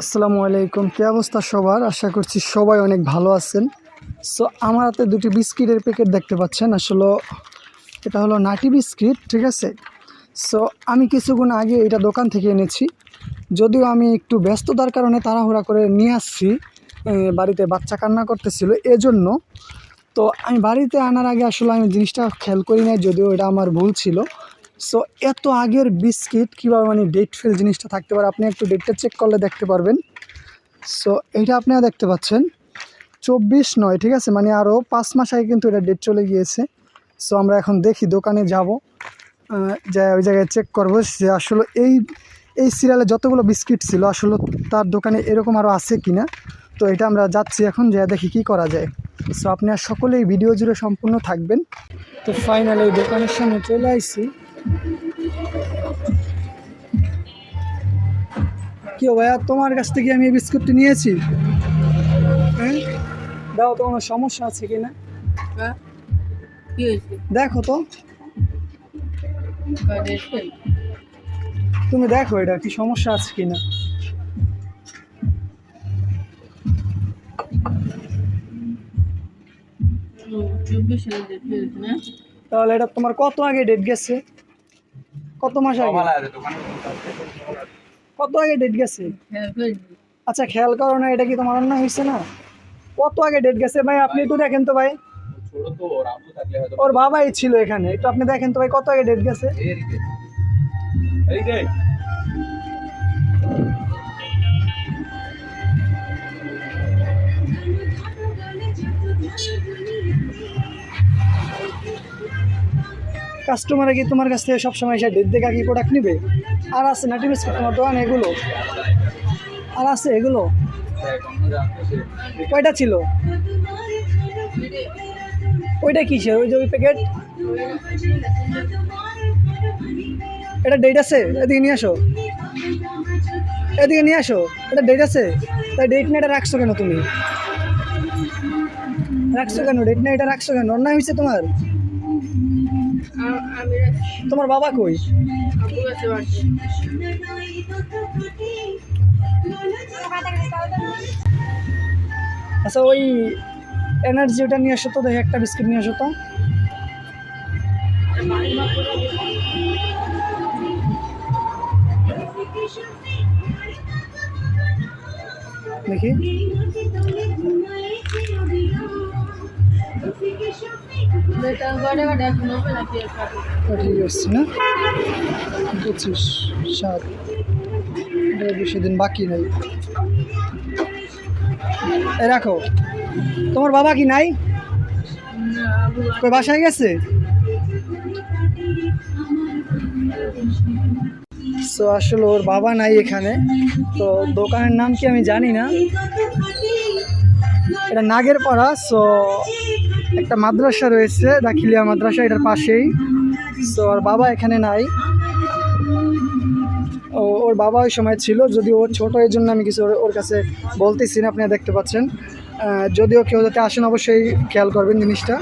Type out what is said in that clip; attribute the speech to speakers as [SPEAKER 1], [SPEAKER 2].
[SPEAKER 1] আসসালামু আলাইকুম। কী অবস্থা সবার? আশা করছি সবাই অনেক ভালো আছেন। সো আমার হাতে দুটি বিস্কিটের প্যাকেট দেখতে পাচ্ছেন। আসলে এটা হলো নাটি বিস্কিট, ঠিক আছে? সো আমি কিছুক্ষণ আগে এটা দোকান থেকে এনেছি। যদিও আমি একটু ব্যস্ততার কারণে তাড়াহুড়া করে নিয়ে আসছি বাড়িতে বাচ্চা কান্না করতেছিল এজন্য। তো, আমি বাড়িতে আনার আগে আসলে আমি জিনিসটা খেয়াল করি নাই, যদিও এটা আমার ভুল ছিল। সো এত আগের বিস্কিট কীভাবে মানে ডেট ফেল জিনিসটা থাকতে পারে? আপনি একটু ডেটটা চেক করলে দেখতে পারবেন। সো এইটা আপনারা দেখতে পাচ্ছেন। চব্বিশ নয়, ঠিক আছে? মানে আরও পাঁচ মাস আগে কিন্তু এটা ডেট চলে গিয়েছে। সো আমরা এখন দেখি, দোকানে যাব। যে ওই জায়গায় চেক করব যে আসলে এই এই সিরিয়ালে যতগুলো বিস্কিট ছিল, আসলে তার দোকানে এরকম আরও আছে কি না তো এটা আমরা যাচ্ছি এখন, যে দেখি কি করা যায়। সো আপনারা সকলেই ভিডিও জুড়ে সম্পূর্ণ থাকবেন। তো ফাইনালি দোকানের সামনে চলে আসছি কি ভাইয়া তোমার কাছ থেকে আমি এই বিস্কুটটি নিয়েছি? হ্যাঁ? দাও তো কোনো সমস্যা আছে কি না?
[SPEAKER 2] হ্যাঁ? কি হয়েছে?
[SPEAKER 1] দেখো তো। তুমি দেখো এটা কি সমস্যা আছে কি না। তাহলে এটা তোমার কত আগে ডেট গেছে? কত মাস আগে? কত আগে ডেট গেছে?
[SPEAKER 2] হ্যাঁ
[SPEAKER 1] আচ্ছা খেয়াল করো না এটা কি তোমার অন্য হয়েছে না? কত আগে ডেট গেছে? ভাই আপনি একটু দেখেন তো ভাই। ওর বাবাই ছিল এখানে। একটু আপনি দেখেন তো ভাই কত আগে ডেট গেছে? কাস্টমার কি তোমার কাছ থেকে সবসময় এসে ডেট দেখা কি প্রোডাক্ট নেবে? আর আছে নাটি বিস্কুট তোমার দোকানে এগুলো। আর আছে এগুলো? কয়টা ছিল? ওইটা কিসের? ওই যে ওই প্যাকেট এটা ডেট আছে? এদিকে নিয়ে আসো। এদিকে নিয়ে আসো। এটা ডেট আছে? তাই ডেট না এটা রাখছো কেন তুমি? রাখছো কেন? ডেট না এটা রাখছো কেন? অন্যায় হয়েছে তোমার। তোমার বাবা কই? আচ্ছা ওই এনার্জি ওটা নিয়ে আসো তো, দেখি একটা বিস্কিট নিয়ে আসো তো। দেখি। বাকি নাই। রাখো। তোমার বাবা কি নাই? বাসায় গেছে? সো আসলে ওর বাবা নাই এখানে। তো দোকানের নাম কি আমি জানি না। এটা নাগের পাড়া সো একটা মাদ্রাসা রয়েছে দাখিলিয়া মাদ্রাসা, এটার পাশেই। তো আর বাবা এখানে নাই। ও, ওর বাবা ওই সময় ছিল যদি ওর ছোট, এই জন্য আমি কিছু ওর- ওর কাছে বলতেছি না, আপনি দেখতে পাচ্ছেন। যদিও কেউ যাতে আসেন, অবশ্যই খেয়াল করবেন জিনিসটা।